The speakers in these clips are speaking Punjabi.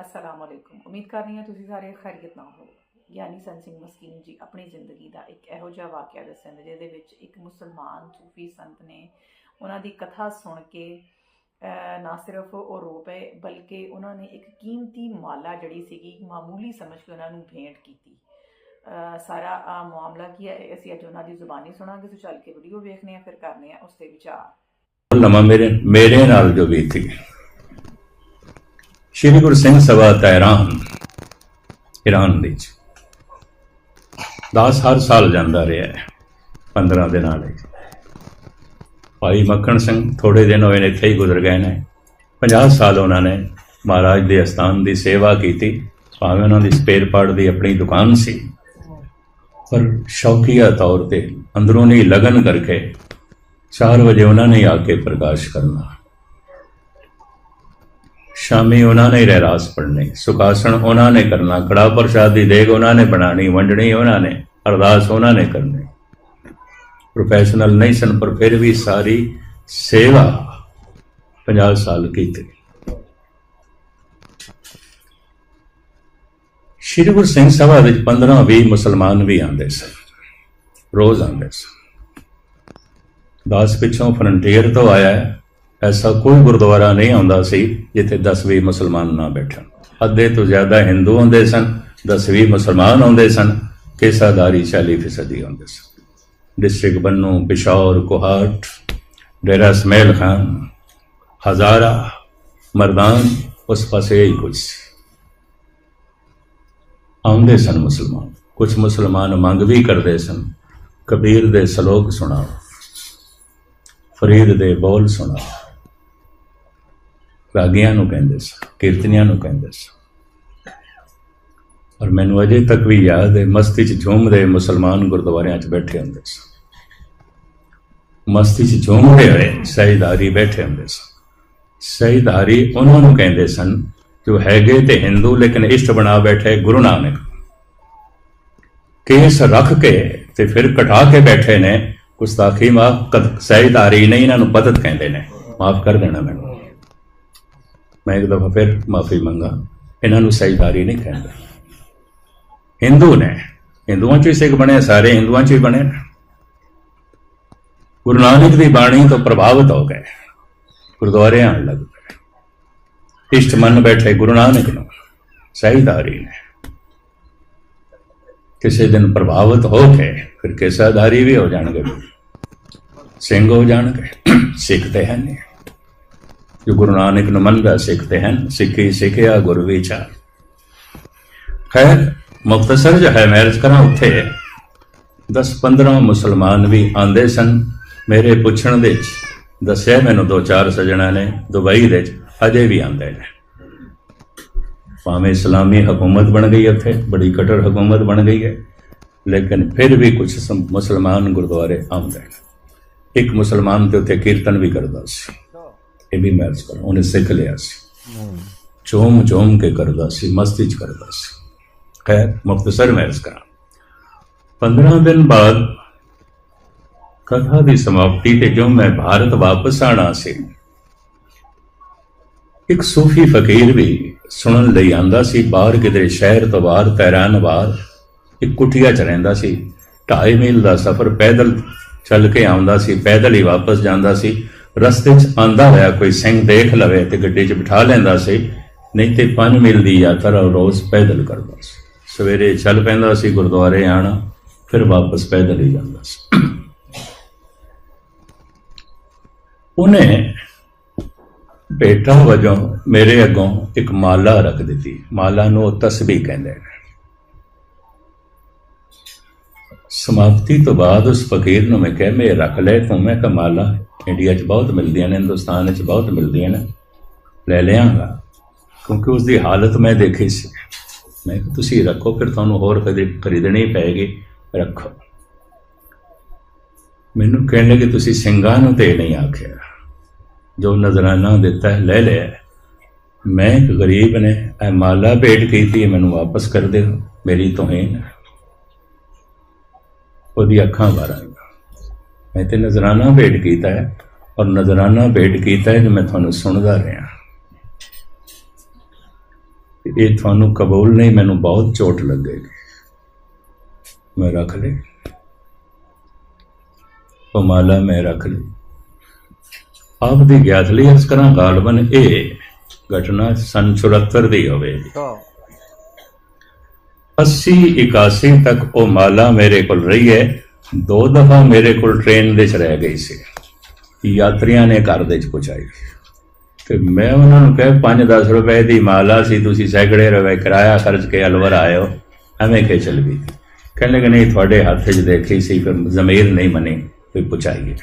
ਅਸਲਾਮ ਵਾਲੇਕੁਮ ਉਮੀਦ ਕਰ ਹਾਂ ਤੁਸੀਂ ਸਾਰੇ ਖੈਰੀਅਤ ਨਾਲ ਹੋ ਗਿਆਨੀ ਸੰਤ ਸਿੰਘ ਮਸਕੀਨ ਜੀ ਆਪਣੀ ਜ਼ਿੰਦਗੀ ਦਾ ਇੱਕ ਇਹੋ ਜਿਹਾ ਵਾਕਿਆ ਦੱਸਦੇ ਜਿਹਦੇ ਵਿੱਚ ਇੱਕ ਮੁਸਲਮਾਨ ਸੂਫੀ ਸੰਤ ਨੇ ਉਹਨਾਂ ਦੀ ਕਥਾ ਸੁਣ ਕੇ ਨਾ ਸਿਰਫ ਉਹ ਰੋ ਪਏ ਬਲਕਿ ਉਹਨਾਂ ਨੇ ਇੱਕ ਕੀਮਤੀ ਮਾਲਾ ਜਿਹੜੀ ਸੀਗੀ ਮਾਮੂਲੀ ਸਮਝ ਕੇ ਉਹਨਾਂ ਨੂੰ ਭੇਂਟ ਕੀਤੀ ਅਹ, ਸਾਰਾ ਆ ਮਾਮਲਾ ਕੀ ਹੈ ਅਸੀਂ ਅੱਜ ਉਹਨਾਂ ਦੀ ਜ਼ੁਬਾਨੀ ਸੁਣਾਂਗੇ ਸੋ ਚੱਲ ਕੇ ਵੀਡੀਓ ਵੇਖਨੇ ਆ ਫਿਰ ਕਰਨੇ ਆ ਉਸ ਤੇ ਵਿਚਾਰ ਨਵਾਂ ਮੇਰੇ ਮੇਰੇ ਨਾਲ ਜੋ ਬੀਤੀ ਸ਼੍ਰੀ ਗੁਰੂ ਸਿੰਘ ਸਭਾ ਤਹਿਰਾਨ ਇਰਾਨ ਵਿੱਚ। ਦਾਸ ਹਰ ਸਾਲ ਜਾਂਦਾ ਰਿਹਾ ਹੈ 15 ਦਿਨਾਂ ਲਈ। ਭਾਈ ਮੱਖਣ ਸਿੰਘ ਥੋੜੇ ਦਿਨ ਹੋਏ ਨੇ ਇੱਥੇ ਹੀ ਗੁਜ਼ਰ ਗਏ ਨੇ। 50 ਸਾਲ ਉਹਨਾਂ ਨੇ ਮਹਾਰਾਜ ਦੇ ਅਸਥਾਨ ਦੀ ਸੇਵਾ ਕੀਤੀ, ਭਾਵੇਂ ਉਹਨਾਂ ਦੀ ਸਪੇਅਰ ਪਾਰਟ ਦੀ ਆਪਣੀ ਦੁਕਾਨ ਸੀ। ਪਰ ਸ਼ੌਕੀਆ ਤੌਰ ਤੇ ਅੰਦਰੂਨੀ ਲਗਨ ਕਰਕੇ 4 ਵਜੇ ਉਹਨਾਂ ਨੇ ਆ ਕੇ ਪ੍ਰਕਾਸ਼ ਕਰਨਾ। ਸ਼ਾਮੀ ਉਹਨਾਂ ਨੇ ਰਹਿਰਾਸ ਪੜ੍ਹਨੀ। ਸੁਖਾਸਣ ਉਹਨਾਂ ਨੇ ਕਰਨਾ ਕੜਾ ਪ੍ਰਸ਼ਾਦ ਦੀ ਦੇਗ ਉਹਨਾਂ ਨੇ ਬਣਾਣੀ ਵੰਡਣੀ ਉਹਨਾਂ ਨੇ, ਅਰਦਾਸ ਉਹਨਾਂ ਨੇ ਕਰਨੀ। ਪ੍ਰੋਫੈਸ਼ਨਲ ਨਹੀਂ ਸਨ, ਪਰ ਫਿਰ ਵੀ ਸਾਰੀ ਸੇਵਾ 50 ਸਾਲ ਕੀਤੀ। ਸ਼੍ਰੀ ਗੁਰੂ ਸਿੰਘ ਸਭਾ ਵਿੱਚ 15 20 ਮੁਸਲਮਾਨ ਵੀ ਆਉਂਦੇ ਸਨ, ਰੋਜ਼ ਆਉਂਦੇ ਸਨ। ਦਾਸ ਪਿੱਛੋਂ ਫਰੰਟੀਅਰ ਤੋਂ ਆਇਆ ਹੈ। ਐਸਾ ਕੋਈ ਗੁਰਦੁਆਰਾ ਨਹੀਂ ਆਉਂਦਾ ਸੀ ਜਿੱਥੇ 10-20 ਮੁਸਲਮਾਨ ਨਾ ਬੈਠਣ। ਅੱਧੇ ਤੋਂ ਜ਼ਿਆਦਾ ਹਿੰਦੂ ਹੁੰਦੇ ਸਨ 10-20 ਮੁਸਲਮਾਨ ਹੁੰਦੇ ਸਨ ਕੇਸਾਦਾਰੀ 40% ਹੁੰਦੇ ਸਨ। ਡਿਸਟ੍ਰਿਕਟ ਬੰਨੂ ਪਿਸ਼ੌਰ, ਕੋਹਾਟ, ਡੇਰਾ ਸਮੇਲ ਖਾਨ, ਹਜ਼ਾਰਾ, ਮਰਦਾਨ, ਉਸ ਪਾਸੇ ਹੀ ਕੁਝ ਸੀ। ਆਉਂਦੇ ਸਨ ਮੁਸਲਮਾਨ। ਕੁਝ ਮੁਸਲਮਾਨ ਮੰਗ ਵੀ ਕਰਦੇ ਸਨ, ਕਬੀਰ ਦੇ ਸ਼ਲੋਕ ਸੁਣਾਓ, ਫਰੀਦ ਦੇ ਬੋਲ ਸੁਣਾ ਰਾਗੀਆਂ ਨੂੰ ਕਹਿੰਦੇ ਸਨ ਕੀਰਤਨੀਆਂ ਨੂੰ ਕਹਿੰਦੇ ਸਨ ਔਰ ਮੈਨੂੰ ਅਜੇ ਤੱਕ ਵੀ ਯਾਦ ਹੈ, ਮਸਤੀ 'ਚ ਝੂਮਦੇ ਮੁਸਲਮਾਨ ਗੁਰਦੁਆਰਿਆਂ 'ਚ ਬੈਠੇ ਹੁੰਦੇ ਸਨ ਮਸਤੀ 'ਚ ਝੂਮਦੇ ਹੋਏ ਸਹੀਦਾਰੀ ਬੈਠੇ ਹੁੰਦੇ ਸਨ ਸਹੀਦਾਰੀ ਉਹਨਾਂ ਨੂੰ ਕਹਿੰਦੇ ਸਨ, ਜੋ ਹੈਗੇ ਤੇ ਹਿੰਦੂ ਲੇਕਿਨ ਇਸ਼ਟ ਬਣਾ ਬੈਠੇ ਗੁਰੂ ਨਾਨਕ। ਕੇਸ ਰੱਖ ਕੇ ਤੇ ਫਿਰ ਕਟਾ ਕੇ ਬੈਠੇ ਨੇ ਗੁਸਤਾਖੀ ਮਾਫ ਕਦ ਸਹਿਦਾਰੀ ਨਹੀਂ ਇਹਨਾਂ ਨੂੰ ਬਦਤ ਕਹਿੰਦੇ ਨੇ। ਮਾਫ ਕਰ ਦੇਣਾ ਮੈਨੂੰ। ਮੈਂ ਇੱਕ ਦਫਾ ਫਿਰ ਮਾਫੀ ਮੰਗਾ। ਇਹਨਾਂ ਨੂੰ ਸਹਿਦਾਰੀ ਨਹੀਂ ਕਹਿੰਦਾ। ਹਿੰਦੂ ਨੇ, ਹਿੰਦੂਆਂ ਚੋਂ ਹੀ ਸਿੱਖ ਬਣੇ, ਸਾਰੇ ਹਿੰਦੂਆਂ ਚ ਹੀ ਬਣੇ ਨੇ। ਗੁਰੂ ਨਾਨਕ ਦੀ ਬਾਣੀ ਤੋਂ ਪ੍ਰਭਾਵਿਤ ਹੋ ਗਏ। ਗੁਰਦੁਆਰੇ ਆਣ ਲੱਗ ਪਏ। ਇਸ਼ਟ ਮੰਨ ਬੈਠੇ ਗੁਰੂ ਨਾਨਕ ਨੂੰ। ਸਹਿਦਾਰੀ ਨੇ। ਕਿਸੇ ਦਿਨ ਪ੍ਰਭਾਵਿਤ ਹੋ ਕੇ ਫਿਰ ਕੇਸਾਧਾਰੀ ਵੀ ਹੋ ਜਾਣਗੇ। ਸਿੰਘ ਹੋ ਜਾਣਗੇ। ਸਿੱਖ ਤਾਂ ਹੈ ਨਹੀਂ। ਜੋ ਗੁਰੂ ਨਾਨਕ ਨੂੰ ਮੰਨਦਾ ਸਿੱਖਦੇ ਹਨ, ਸਿੱਖੀ ਸਿੱਖਿਆ ਗੁਰੂ ਵਿਚਾਰ। ਖੈਰ ਮੁਖਤਸਰ ਜੋ ਹੈ ਮੈਰਿਜ ਕਰਾਂ ਉੱਥੇ 10-15 ਮੁਸਲਮਾਨ ਵੀ ਆਂਦੇ ਸਨ ਮੇਰੇ ਪੁੱਛਣ ਦੇ ਵਿੱਚ। ਦੱਸਿਆ ਮੈਨੂੰ ਦੋ ਚਾਰ ਸਜਣਾ ਨੇ, ਦੁਬਈ ਦੇ ਵਿੱਚ ਅਜੇ ਵੀ ਆਂਦੇ ਨੇ। ਭਾਵੇਂ ਇਸਲਾਮੀ ਹਕੂਮਤ ਬਣ ਗਈ ਉੱਥੇ, ਬੜੀ ਕਟਰ ਹਕੂਮਤ ਬਣ ਗਈ ਹੈ, ਲੇਕਿਨ ਫਿਰ ਵੀ ਕੁਝ ਮੁਸਲਮਾਨ ਗੁਰਦੁਆਰੇ ਆਉਂਦੇ ਨੇ। ਇੱਕ ਮੁਸਲਮਾਨ ਤੇ ਉੱਥੇ ਕੀਰਤਨ ਵੀ ਕਰਦਾ ਸੀ। ਇਹ ਵੀ ਮੈਰਿਜ ਕਰ ਉਹਨੇ ਸਿੱਖ ਲਿਆ ਸੀ। ਚੋਮ ਚੋਮ ਕੇ ਕਰਦਾ ਸੀ, ਮਸਤੀ ਚ ਕਰਦਾ ਸੀ। ਖੈਰ ਮੁਖਤਸਰ ਮੈਰਿਜ ਕਰਾਂ 15 ਦਿਨ ਬਾਅਦ ਕਥਾ ਦੀ ਸਮਾਪਤੀ ਤੇ ਜੋ ਮੈਂ ਭਾਰਤ ਵਾਪਸ ਆਣਾ ਸੀ, ਇੱਕ ਸੂਫੀ ਫਕੀਰ ਵੀ ਸੁਣਨ ਲਈ ਆਂਦਾ ਸੀ, ਬਾਹਰ ਕਿਤੇ ਸ਼ਹਿਰ ਤੋਂ ਬਾਹਰ, ਤੈਰਾਨ ਬਾਹਰ, ਇੱਕ ਕੁਟਿਆ ਚ ਰਹਿੰਦਾ ਸੀ। ਢਾਈ ਮੀਲ ਦਾ ਸਫ਼ਰ ਪੈਦਲ ਚੱਲ ਕੇ ਆਉਂਦਾ ਸੀ, ਪੈਦਲ ਹੀ ਵਾਪਸ ਜਾਂਦਾ ਸੀ। ਰਸਤੇ 'ਚ ਆਂਦਾ ਹੋਇਆ ਕੋਈ ਸਿੰਘ ਦੇਖ ਲਵੇ ਤੇ ਗੱਡੀ 'ਚ ਬਿਠਾ ਲੈਂਦਾ ਸੀ, ਨਹੀਂ ਤੇ 5 ਮੀਲ ਦੀ ਯਾਤਰਾ ਰੋਜ਼ ਪੈਦਲ ਕਰਦਾ ਸੀ। ਸਵੇਰੇ ਚੱਲ ਪੈਂਦਾ ਸੀ ਗੁਰਦੁਆਰੇ ਆਣਾ, ਫਿਰ ਵਾਪਸ ਪੈਦਲ ਹੀ ਜਾਂਦਾ ਸੀ। ਉਹਨੇ ਬੇਟਾ ਵਜੋਂ ਮੇਰੇ ਅੱਗੋਂ ਇੱਕ ਮਾਲਾ ਰੱਖ ਦਿੱਤੀ। ਮਾਲਾ ਨੂੰ ਉਹ ਤਸਬੀਹ ਕਹਿੰਦੇ ਨੇ। ਸਮਾਪਤੀ ਤੋਂ ਬਾਅਦ ਉਸ ਫਕੀਰ ਨੂੰ ਮੈਂ ਕਿਹਾ ਮੈਂ ਰੱਖ ਲੈ ਤੂੰ, ਮੈਂ ਕਿਹਾ, ਮਾਲਾ, ਇੰਡੀਆ 'ਚ ਬਹੁਤ ਮਿਲਦੀਆਂ ਨੇ, ਹਿੰਦੁਸਤਾਨ 'ਚ ਬਹੁਤ ਮਿਲਦੀਆਂ ਨੇ, ਲੈ ਲਿਆਂਗਾ। ਕਿਉਂਕਿ ਉਸ ਦੀ ਹਾਲਤ ਮੈਂ ਦੇਖੀ ਸੀ। ਮੈਂ ਕਿਹਾ, ਤੁਸੀਂ ਰੱਖੋ, ਫਿਰ ਤੁਹਾਨੂੰ ਹੋਰ ਕਦੇ ਖਰੀਦਣੀ ਪੈਗੀ, ਰੱਖੋ। ਮੈਨੂੰ ਕਹਿਣ ਲੱਗੇ, ਤੁਸੀਂ ਸਿੰਘਾਂ ਨੂੰ ਤੇ ਨਹੀਂ ਆਖਿਆ। ਜੋ ਨਜ਼ਰਾਨਾ ਦਿੱਤਾ ਹੈ, ਲੈ ਲਿਆ ਮੈਂ ਇੱਕ ਗਰੀਬ ਨੇ, ਇਹ ਮਾਲਾ ਭੇਟ ਕੀਤੀ ਹੈ, ਮੈਨੂੰ ਵਾਪਸ ਕਰ ਦਿਓ, ਮੇਰੀ ਤੋਹੀਨ ਹੈ ਉਹਦੀ ਅੱਖਾਂ ਭਰ ਮੈਂ ਤੇ ਨਜ਼ਰਾਨਾ ਭੇਟ ਕੀਤਾ ਹੈ ਔਰ ਨਜ਼ਰਾਨਾ ਭੇਟ ਕੀਤਾ ਹੈ ਜੋ ਮੈਂ ਤੁਹਾਨੂੰ ਸੁਣਦਾ ਰਿਹਾ। ਇਹ ਤੁਹਾਨੂੰ ਕਬੂਲ ਨਹੀਂ, ਮੈਨੂੰ ਬਹੁਤ ਚੋਟ ਲੱਗੇਗੀ। ਮੈਂ ਰੱਖ ਲਈ ਉਹ ਮਾਲਾ ਮੈਂ ਰੱਖ ਲਈ ਆਪ ਦੀ ਗਿਆਤ ਲਈ ਇਸ ਕਰਾਂ ਗਾਲਬਨ ਇਹ ਘਟਨਾ ਸੰਨ 74 ਦੀ ਹੋਵੇਗੀ। 80 81 ਤੱਕ ਉਹ ਮਾਲਾ ਮੇਰੇ ਕੋਲ ਰਹੀ ਹੈ। ਦੋ ਦਫਾ ਮੇਰੇ ਕੋਲ ਟ੍ਰੇਨ ਦੇ ਚ ਰਹਿ ਗਈ ਸੀ। ਯਾਤਰੀਆਂ ਨੇ ਘਰ ਦੇ ਚ ਪਹੁੰਚਾਈ ਤੇ ਮੈਂ ਉਹਨਾਂ ਨੂੰ ਕਹੇ 5-10 ਰੁਪਏ ਦੀ ਮਾਲਾ ਸੀ, ਤੁਸੀਂ ਸੈਂਕੜੇ ਰੁਪਏ ਕਿਰਾਇਆ ਖਰਚ ਕੇ ਅਲਵਰ ਆਇਓ। ਐਵੇਂ ਕਿ ਚੱਲ ਗਈ। ਕਹਿੰਦੇ ਕਿ ਨਹੀਂ, ਤੁਹਾਡੇ ਹੱਥ 'ਚ ਦੇਖੀ ਸੀ, ਫਿਰ ਜ਼ਮੀਰ ਨਹੀਂ ਮਨੀ ਵੀ ਪਹੁੰਚਾਈਏ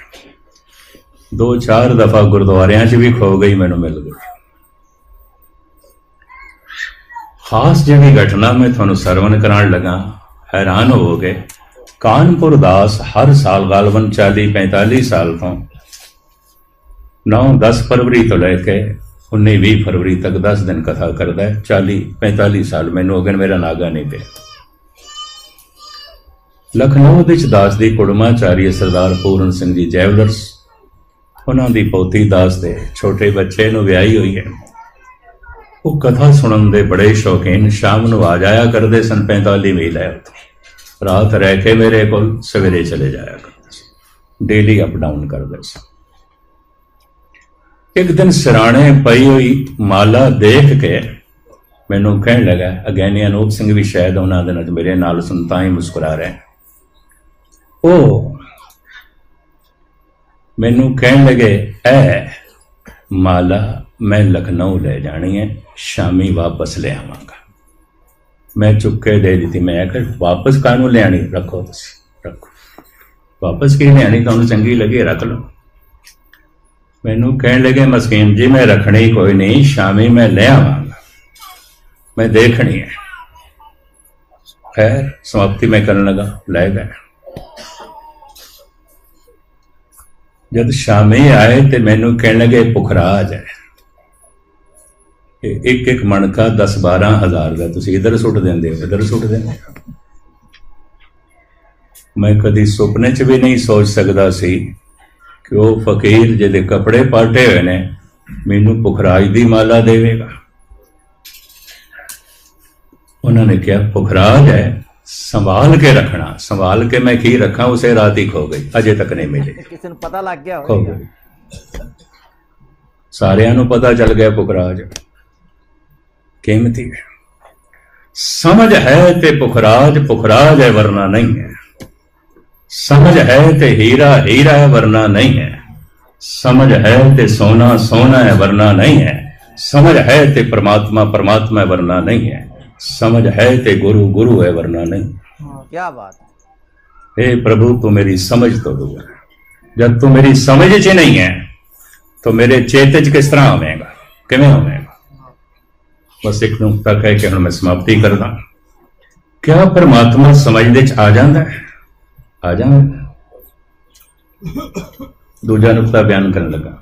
ਦੋ ਚਾਰ ਦਫਾ ਗੁਰਦੁਆਰਿਆਂ 'ਚ ਵੀ ਖੋ ਗਈ, ਮੈਨੂੰ ਮਿਲ ਗਈ। ਖਾਸ ਜਿਹੜੀ ਘਟਨਾ ਮੈਂ ਤੁਹਾਨੂੰ ਸਰਵਨ ਕਰਾਉਣ ਲੱਗਾ, ਹੈਰਾਨ ਹੋਵੋਗੇ ਕਾਨਪੁਰ ਦਾਸ ਹਰ ਸਾਲ ਗਾਲਬਨ 40 45 ਸਾਲ ਤੋਂ 9 10 ਫਰਵਰੀ ਤੋਂ ਲੈ ਕੇ 19 20 ਫਰਵਰੀ ਤੱਕ 10 ਦਿਨ ਕਥਾ ਕਰਦਾ ਹੈ। 40 45 ਸਾਲ ਮੈਨੂੰ ਹੋ ਮੇਰਾ ਨਾਗਾ ਨਹੀਂ ਪਿਆ। ਲਖਨਊ ਵਿੱਚ ਦਾਸ ਦੀ ਕੁੜਮਾਚਾਰੀ ਸਰਦਾਰ ਪੂਰਨ ਸਿੰਘ ਜੀ ਜੈਵਲਰਸ, ਉਹਨਾਂ ਦੀ ਪੋਤੀ ਦਾਸ ਦੇ ਛੋਟੇ ਬੱਚੇ ਨੂੰ ਵਿਆਹੀ ਹੋਈ ਹੈ। ਉਹ ਕਥਾ ਸੁਣਨ ਦੇ ਬੜੇ ਸ਼ੌਕੀਨ ਸ਼ਾਮ ਨੂੰ ਆ ਜਾਇਆ ਕਰਦੇ ਸਨ 45 ਮੀਲ ਹੈ ਉੱਥੋਂ। ਰਾਤ ਰਹਿ ਕੇ ਮੇਰੇ ਕੋਲ ਸਵੇਰੇ ਚਲੇ ਜਾਇਆ ਕਰਦੇ ਸੀ ਡੇਲੀ ਅਪ ਡਾਊਨ ਕਰਦੇ ਸੀ ਇੱਕ ਦਿਨ ਸਰਾਣੇ ਪਈ ਹੋਈ ਮਾਲਾ ਦੇਖ ਕੇ ਮੈਨੂੰ ਕਹਿਣ ਲੱਗਾ ਅਗੈਨੀ ਅਨੂਪ ਸਿੰਘ ਵੀ ਸ਼ਾਇਦ ਉਹਨਾਂ ਦੇ ਨਾਲ ਮੇਰੇ ਨਾਲ ਸੁਣ ਤਾਂ ਹੀ ਮੁਸਕਰਾ ਰਹੇ ਉਹ ਮੈਨੂੰ ਕਹਿਣ ਲੱਗੇ ਐ ਮਾਲਾ ਮੈਂ ਲਖਨਊ ਲੈ ਜਾਣੀ ਹੈ, ਸ਼ਾਮੀ ਵਾਪਸ ਲੈ ਆਵਾਂਗਾ। ਮੈਂ ਚੁੱਕ ਕੇ ਦੇ ਦਿੱਤੀ, ਮੈਂ ਕਿਹਾ ਵਾਪਸ ਕਾਹਨੂੰ ਲਿਆਣੀ ਰੱਖੋ ਤੁਸੀਂ, ਰੱਖੋ। ਵਾਪਸ ਕੀ ਲਿਆਣੀ ਤੁਹਾਨੂੰ ਚੰਗੀ ਲੱਗੇ, ਰੱਖ ਲਓ। ਮੈਨੂੰ ਕਹਿਣ ਲੱਗੇ, ਮਸਕੀਨ ਜੀ, ਮੈਂ ਰੱਖਣੀ ਕੋਈ ਨਹੀਂ, ਸ਼ਾਮੀ ਮੈਂ ਲੈ ਆਵਾਂਗਾ। ਮੈਂ ਦੇਖਣੀ ਹੈ। ਖੈਰ, ਸਮਾਪਤੀ ਮੈਂ ਕਰਨ ਲਗਾ, ਲੈ ਗਏ। ਜਦ ਸ਼ਾਮੀ ਆਏ ਤੇ ਮੈਨੂੰ ਕਹਿਣ ਲੱਗੇ ਪੁਖਰਾਜ ਹੈ। ਇੱਕ ਇੱਕ ਮਣਕਾ 10 12 ਹਜ਼ਾਰ ਦਾ। ਤੁਸੀਂ ਇਧਰ ਸੁੱਟ ਦਿੰਦੇ ਹੋ? ਇਧਰ ਸੁੱਟ ਦਿੰਦੇ ਹੋ? ਮੈਂ ਕਦੀ ਸੁਪਨੇ 'ਚ ਵੀ ਨਹੀਂ ਸੋਚ ਸਕਦਾ ਸੀ ਕਿ ਉਹ ਫਕੀਰ ਜਿਹਦੇ ਕੱਪੜੇ ਪਾਟੇ ਹੋਏ ਨੇ ਮੈਨੂੰ ਪੁਖਰਾਜ ਦੀ ਮਾਲਾ ਦੇਵੇਗਾ। ਉਹਨਾਂ ਨੇ ਕਿਹਾ ਪੁਖਰਾਜ ਹੈ ਸੰਭਾਲ ਕੇ ਰੱਖਣਾ। ਸੰਭਾਲ ਕੇ ਮੈਂ ਕੀ ਰੱਖਾਂ? ਉਸੇ ਰਾਤ ਹੀ ਖੋ ਗਈ। ਅਜੇ ਤੱਕ ਨਹੀਂ ਮਿਲੀ। ਕਿਸੇ ਨੂੰ ਪਤਾ ਲੱਗ ਗਿਆ ਹੋਵੇਗਾ। ਸਾਰਿਆਂ ਨੂੰ ਪਤਾ ਚੱਲ ਗਿਆ ਪੁਖਰਾਜ। कीमती। है समझ है ते पुखराज पुखराज है वरना नहीं है। समझ है ते हीरा हीरा है वरना नहीं है। समझ है ते सोना सोना है वरना नहीं है। समझ है ते परमात्मा परमात्मा है वरना नहीं है। समझ है ते गुरु गुरु है वरना नहीं। हाँ, क्या बात हे। प्रभु तू मेरी समझ तो दू। जब तू मेरी समझ च नहीं है तो मेरे चेत च किस तरह आवेगा किमें आवेगा ਬਸ ਇੱਕ ਨੁਕਤਾ ਕਹਿ ਕੇ ਹੁਣ ਮੈਂ ਸਮਾਪਤੀ ਕਰਦਾ। ਕਿਆ ਪਰਮਾਤਮਾ ਸਮਝ ਦੇ ਚ ਆ ਜਾਂਦਾ ਹੈ? ਆ ਜਾਂਦਾ ਦੂਜਾ ਨੁਕਤਾ ਬਿਆਨ ਕਰਨ ਲੱਗਾ।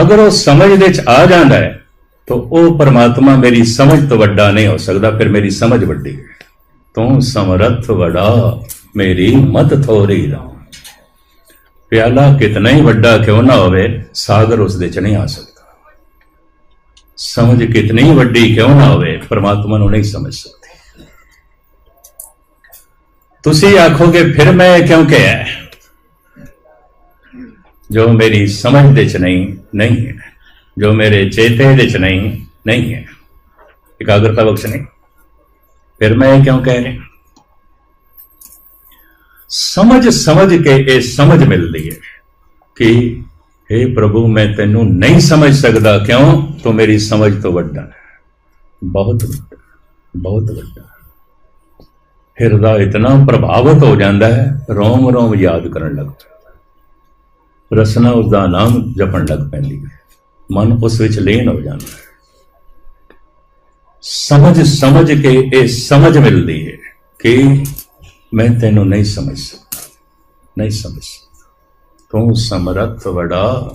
ਅਗਰ ਉਹ ਸਮਝ ਦੇ ਚ ਆ ਜਾਂਦਾ ਹੈ, ਤਾਂ ਉਹ ਪਰਮਾਤਮਾ ਮੇਰੀ ਸਮਝ ਤੋਂ ਵੱਡਾ ਨਹੀਂ ਹੋ ਸਕਦਾ, ਫਿਰ ਮੇਰੀ ਸਮਝ ਵੱਡੀ ਹੈ। ਤੂੰ ਸਮਰੱਥ ਵੜਾ ਮੇਰੀ ਮਤ ਥੋੜੀ ਰਾ ਪਿਆਲਾ ਕਿਤਨਾ ਹੀ ਵੱਡਾ ਕਿਉਂ ਨਾ ਹੋਵੇ, ਸਾਗਰ ਉਸ ਦੇ ਚ ਨਹੀਂ ਆ ਸਕਦਾ। ਸਮਝ ਕਿਤਨੀ ਵੱਡੀ ਕਿਉਂ ਨਾ ਹੋਵੇ, ਪਰਮਾਤਮਾ ਨੂੰ ਨਹੀਂ ਸਮਝ ਸਕਦੇ। ਤੁਸੀਂ ਆਖੋਗੇ, ਫਿਰ ਮੈਂ ਇਹ ਕਿਉਂ ਕਿਹਾ ਜੋ ਮੇਰੀ ਸਮਝ ਦੇ ਚ ਨਹੀਂ ਨਹੀਂ ਹੈ। ਜੋ ਮੇਰੇ ਚੇਤੇ ਦੇ ਚ ਨਹੀਂ ਨਹੀਂ ਹੈ। ਇਕਾਗਰਤਾ ਬਖਸ਼ ਨਹੀਂ। ਫਿਰ ਮੈਂ ਇਹ ਕਿਉਂ ਕਹਿ ਰਿਹਾ? ਸਮਝ ਸਮਝ ਕੇ ਇਹ ਸਮਝ ਮਿਲਦੀ ਹੈ ਕਿ हे ਪ੍ਰਭੂ, ਮੈਂ ਤੈਨੂੰ ਨਹੀਂ ਸਮਝ ਸਕਦਾ। ਕਿਉਂ? ਤੂੰ ਮੇਰੀ ਸਮਝ ਤੋਂ ਵੱਡਾ ਹੈ। ਬਹੁਤ ਵੱਡਾ ਬਹੁਤ ਵੱਡਾ। ਹਿਰਦਾ ਇਤਨਾ ਪ੍ਰਭਾਵਿਤ ਹੋ ਜਾਂਦਾ ਹੈ, ਰੋਮ ਰੋਮ ਯਾਦ ਕਰਨ ਲੱਗ ਪੈਂਦਾ ਰਸਨਾ ਉਸ ਦਾ ਨਾਮ ਜਪਣ ਲੱਗ ਪੈਂਦੀ ਹੈ। ਮਨ ਉਸ ਵਿੱਚ ਲੀਨ ਹੋ ਜਾਂਦਾ ਹੈ। ਸਮਝ ਸਮਝ ਕੇ ਇਹ ਸਮਝ ਮਿਲਦੀ ਹੈ ਕਿ ਮੈਂ ਤੈਨੂੰ ਨਹੀਂ ਸਮਝ ਸਕਦਾ, ਨਹੀਂ ਸਮਝ ਸਕਦਾ। ਤੂੰ ਸਮਰੱਥ ਵੜਾ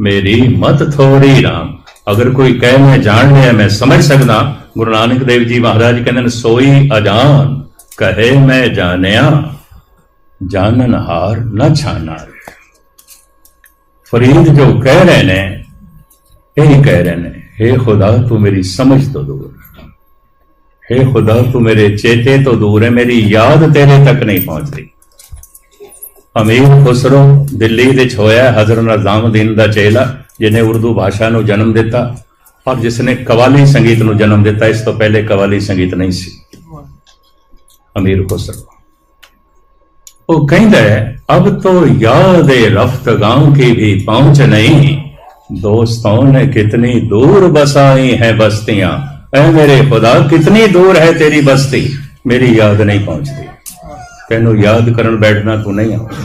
ਮੇਰੀ ਮਤ ਥੋੜੀ RAM ਅਗਰ ਕੋਈ ਕਹੇ, ਮੈਂ ਜਾਣ ਲਿਆ, ਮੈਂ ਸਮਝ ਸਕਦਾ। ਗੁਰੂ ਨਾਨਕ ਦੇਵ ਜੀ ਮਹਾਰਾਜ ਕਹਿੰਦੇ ਨੇ, ਸੋਈ ਅਜਾਨ, ਕਹੇ, ਮੈਂ ਜਾਣਿਆ। ਜਾਣਨ ਹਾਰ ਨਾ ਛਾਣਾ ਫਰੀਦ ਜੋ ਕਹਿ ਰਹੇ ਨੇ, ਇਹ ਕਹਿ ਰਹੇ ਨੇ हे ਖੁਦਾ, ਤੂੰ ਮੇਰੀ ਸਮਝ ਤੋਂ ਦੂਰ हे ਖੁਦਾ, ਤੂੰ ਮੇਰੇ ਚੇਤੇ ਤੋਂ ਦੂਰ ਹੈ। ਮੇਰੀ ਯਾਦ ਤੇਰੇ ਤੱਕ ਨਹੀਂ ਪਹੁੰਚ ਰਹੀ। ਅਮੀਰ ਖੁਸਰੋ ਦਿੱਲੀ ਵਿੱਚ ਹੋਇਆ ਹਜ਼ਰਤ ਨਿਜ਼ਾਮੁਦੀਨ ਦਾ ਚੇਲਾ ਜਿਨੇ ਉਰਦੂ ਭਾਸ਼ਾ ਨੂੰ ਜਨਮ ਦਿੱਤਾ ਔਰ ਜਿਸ ਨੇ ਕਵਾਲੀ ਸੰਗੀਤ ਨੂੰ ਜਨਮ ਦਿੱਤਾ ਇਸ ਤੋਂ ਪਹਿਲੇ ਕਵਾਲੀ ਸੰਗੀਤ ਨਹੀਂ ਸੀ ਅਮੀਰ ਖੁਸਰੋ ਉਹ ਕਹਿੰਦਾ ਹੈ ਅਬ ਤੋ ਯਾਦ ਰਫਤਗਾਂ की भी पहुंच नहीं दोस्तों ने कितनी दूर बसाई है बस्तियां ऐ मेरे खुदा कितनी दूर है तेरी बस्ती मेरी याद नहीं पहुंचती ਤੈਨੂੰ ਯਾਦ ਕਰਨ ਬੈਠਣਾ ਤੂੰ ਨਹੀਂ ਆਉਂਦਾ।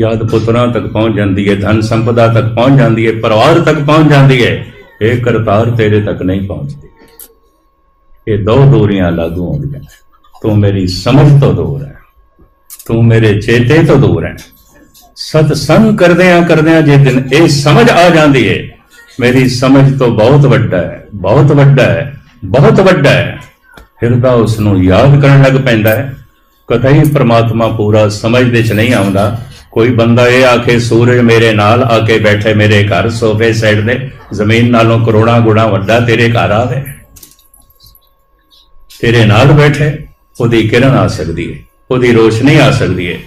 ਯਾਦ ਪੁੱਤਰਾਂ ਤੱਕ ਪਹੁੰਚ ਜਾਂਦੀ ਹੈ ਧਨ ਸੰਪਦਾ ਤੱਕ ਪਹੁੰਚ ਜਾਂਦੀ ਹੈ ਪਰਿਵਾਰ ਤੱਕ ਪਹੁੰਚ ਜਾਂਦੀ ਹੈ ਇਹ ਕਰਤਾਰ ਤੇਰੇ ਤੱਕ ਨਹੀਂ ਪਹੁੰਚਦੀ। ਇਹ ਦੋ ਦੂਰੀਆਂ ਲਾਗੂ ਹੁੰਦੀਆਂ ਤੂੰ ਮੇਰੀ ਸਮਝ ਤੋਂ ਦੂਰ ਹੈ। ਤੂੰ ਮੇਰੇ ਚੇਤੇ ਤੋਂ ਦੂਰ ਹੈ। ਸਤਸੰਗ ਕਰਦਿਆਂ ਕਰਦਿਆਂ ਜੇ ਦਿਨ ਇਹ ਸਮਝ ਆ ਜਾਂਦੀ ਹੈ ਮੇਰੀ ਸਮਝ ਤੋਂ ਬਹੁਤ ਵੱਡਾ ਹੈ, ਬਹੁਤ ਵੱਡਾ ਹੈ, ਬਹੁਤ ਵੱਡਾ ਹੈ। ਹਿਰਦਾ ਉਸ ਨੂੰ ਯਾਦ ਕਰਨ ਲੱਗ ਪੈਂਦਾ ਹੈ। ਕਤਈ ਪ੍ਰਮਾਤਮਾ ਪੂਰਾ ਸਮਝ ਦੇ ਚ ਨਹੀਂ ਆਉਂਦਾ। ਕੋਈ ਬੰਦਾ ਇਹ ਆ ਕੇ ਸੂਰਜ ਮੇਰੇ ਨਾਲ ਆ ਕੇ ਬੈਠੇ ਮੇਰੇ ਘਰ ਸੋਫੇ ਸਾਈਡ ਦੇ ਜ਼ਮੀਨ ਨਾਲੋਂ ਕਰੋੜਾਂ ਗੁਣਾ ਵੱਡਾ ਤੇਰੇ ਘਰ ਆਵੇ। ਤੇਰੇ ਨਾਲ ਬੈਠੇ ਉਹਦੀ ਕਿਰਨ ਆ ਸਕਦੀ ਹੈ ਉਹਦੀ ਰੋਸ਼ਨੀ ਆ ਸਕਦੀ ਹੈ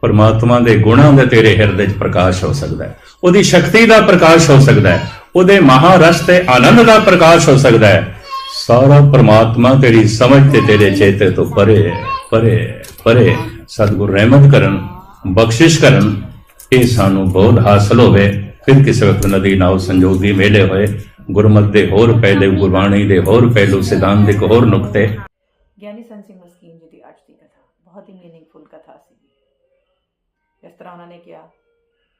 ਪਰਮਾਤਮਾ ਦੇ ਗੁਣਾਂ ਦੇ ਤੇਰੇ ਹਿਰਦੇ 'ਚ ਪ੍ਰਕਾਸ਼ ਹੋ ਸਕਦਾ ਹੈ। ਉਹਦੀ ਸ਼ਕਤੀ ਦਾ ਪ੍ਰਕਾਸ਼ ਹੋ ਸਕਦਾ ਹੈ। ਉਹਦੇ ਮਹਾਰਸ ਤੇ ਆਨੰਦ ਦਾ ਪ੍ਰਕਾਸ਼ ਹੋ ਸਕਦਾ ਹੈ। ਸਾਰਾ ਪਰਮਾਤਮਾ ਤੇਰੀ ਸਮਝ ਤੇ ਤੇਰੇ ਚੇਤੇ ਤੋਂ ਪਰੇ ਹੈ, ਪਰੇ ਪਰੇ ਹੈ। ਸਤਿਗੁਰ ਰਹਿਮਤ ਕਰਨ, ਬਖਸ਼ਿਸ਼ ਕਰਨ, ਇਹ ਸਾਨੂੰ ਬਹੁਤ ਹਾਸਲ ਹੋਵੇ, ਫਿਰ ਕਿਸੇ ਵਕਤ ਨਦੀ ਨਾਉ ਸੰਜੋਗ ਦੀ ਮੇਲੇ ਹੋਏ, ਗੁਰਮਤਿ ਦੇ ਹੋਰ ਪਹਿਲੇ, ਗੁਰਬਾਣੀ ਦੇ ਹੋਰ ਪਹਿਲੂ ਸਿਧਾਂਤਿਕ ਹੋਰ ਨੁਕਤੇ ਗਿਆਨੀ ਸੰਤ ਸਿੰਘ ਮਸਕੀਨ ਜੀ ਦੀ ਅੱਜ ਦੀ ਕਥਾ, ਬਹੁਤ ਹੀ ਮੀਨਿੰਗਫੁਲ ਕਥਾ ਸੀ ਇਸ ਤਰ੍ਹਾਂ ਉਹਨਾਂ ਨੇ ਕਿਹਾ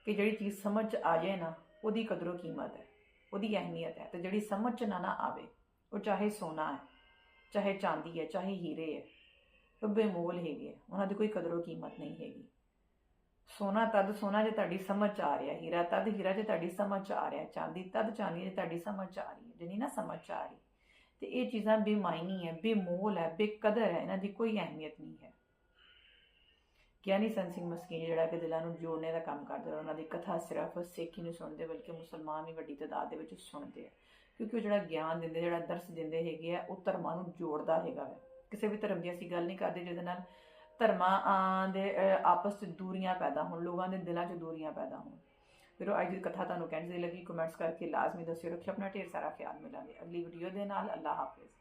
ਕਿ ਜਿਹੜੀ ਚੀਜ਼ ਸਮਝ 'ਚ ਆ ਜਾਏ ਨਾ, ਉਹਦੀ ਕਦਰੋ ਕੀਮਤ ਹੈ, ਉਹਦੀ ਅਹਿਮੀਅਤ ਹੈ, ਤੇ ਜਿਹੜੀ ਸਮਝ 'ਚ ਨਾ ਨਾ ਆਵੇ, ਉਹ ਚਾਹੇ ਸੋਨਾ ਹੈ, ਚਾਹੇ ਚਾਂਦੀ ਹੈ, ਚਾਹੇ ਹੀਰੇ ਹੈ ਉਹ ਬੇਮੋਲ ਹੈਗੇ ਹੈ। ਉਹਨਾਂ ਦੀ ਕੋਈ ਕਦਰੋ ਕੀਮਤ ਨਹੀਂ ਹੈਗੀ। ਸੋਨਾ ਤਦ ਸੋਨਾ ਜੇ ਤੁਹਾਡੀ ਸਮਝ 'ਚ ਆ ਰਿਹਾ, ਹੀਰਾ ਤਦ ਹੀਰਾ ਜੇ ਤੁਹਾਡੀ ਸਮਝ 'ਚ ਆ ਰਿਹਾ, ਚਾਂਦੀ ਤਦ ਚਾਂਦੀ ਜੇ ਤੁਹਾਡੀ ਸਮਝ 'ਚ ਆ ਰਹੀ ਹੈ ਜੇ ਨਾ ਸਮਝ 'ਚ ਆ ਰਹੀ। ਤੇ ਇਹ ਚੀਜ਼ਾਂ ਬੇਮਾਇਨੀ ਹੈ, ਬੇਮੋਲ ਹੈ, ਬੇਕਦਰ ਹੈ, ਇਹਨਾਂ ਦੀ ਕੋਈ ਅਹਿਮੀਅਤ ਨਹੀਂ ਹੈ। ਗਿਆਨੀ ਸੰਤ ਸਿੰਘ ਮਸਕੀਨ ਜਿਹੜਾ ਕਿ ਦਿਲਾਂ ਨੂੰ ਜੋੜਨੇ ਦਾ ਕੰਮ ਕਰਦੇ ਆ ਉਹਨਾਂ ਦੀ ਕਥਾ ਸਿਰਫ ਸਿੱਖ ਹੀ ਨਹੀਂ ਸੁਣਦੇ, ਬਲਕਿ ਮੁਸਲਮਾਨ ਵੀ ਵੱਡੀ ਤਾਦਾਦ ਦੇ ਵਿੱਚ ਸੁਣਦੇ ਆ। ਕਿਉਂਕਿ ਉਹ ਜਿਹੜਾ ਗਿਆਨ ਦਿੰਦੇ, ਜਿਹੜਾ ਦਰਸ ਦਿੰਦੇ ਹੈਗੇ ਆ, ਉਹ ਧਰਮਾਂ ਨੂੰ ਜੋੜਦਾ ਹੈਗਾ ਵਾ ਕਿਸੇ ਵੀ ਧਰਮ ਦੀ ਅਸੀਂ ਗੱਲ ਨਹੀਂ ਕਰਦੇ ਜਿਹਦੇ ਨਾਲ ਧਰਮਾਂ ਦੇ ਆਪਸ ਵਿੱਚ ਦੂਰੀਆਂ ਪੈਦਾ ਹੋਣ, ਲੋਕਾਂ ਦੇ ਦਿਲਾਂ 'ਚ ਦੂਰੀਆਂ ਪੈਦਾ ਹੋਣ। ਫਿਰ ਉਹ ਅੱਜ ਦੀ ਕਥਾ ਤੁਹਾਨੂੰ ਕਹਿਣ ਦੀ ਲੱਗੀ ਕਮੈਂਟਸ ਕਰਕੇ ਲਾਜ਼ਮੀ ਦੱਸਿਓ, ਰੱਖਿਓ, ਆਪਣਾ ਢੇਰ ਸਾਰਾ ਖਿਆਲ ਮਿਲਾਂਗੇ। ਅਗਲੀ ਵੀਡੀਓ ਦੇ ਨਾਲ ਅੱਲਾ ਹਾਫਿਜ਼।